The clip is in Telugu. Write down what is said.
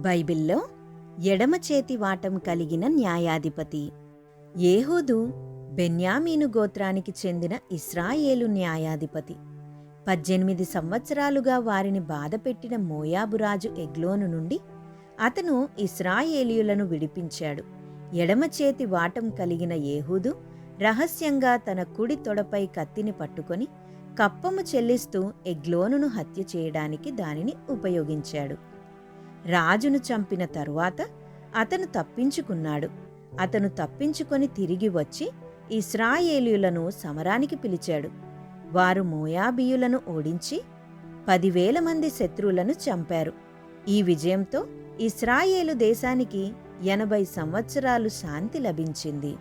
బైబిల్లో ఎడమ చేతి వాటం కలిగిన న్యాయాధిపతి ఏహూదు బెన్యామీను గోత్రానికి చెందిన ఇస్రాయేలు న్యాయాధిపతి. పద్దెనిమిది సంవత్సరాలుగా వారిని బాధపెట్టిన మోయాబురాజు ఎగ్లోను నుండి అతను ఇస్రాయేలీయులను విడిపించాడు. ఎడమ చేతి వాటం కలిగిన ఏహూదు రహస్యంగా తన కుడి తొడపై కత్తిని పట్టుకొని కప్పము చెల్లిస్తూ ఎగ్లోనును హత్య చేయడానికి దానిని ఉపయోగించాడు. రాజును చంపిన తరువాత అతను తప్పించుకున్నాడు. అతను తప్పించుకొని తిరిగి వచ్చి ఇస్రాయేలీయులను సమరానికి పిలిచాడు. వారు మోయాబీయులను ఓడించి పదివేల మంది శత్రువులను చంపారు. ఈ విజయంతో ఇస్రాయేలు దేశానికి ఎనభై సంవత్సరాలు శాంతి లభించింది.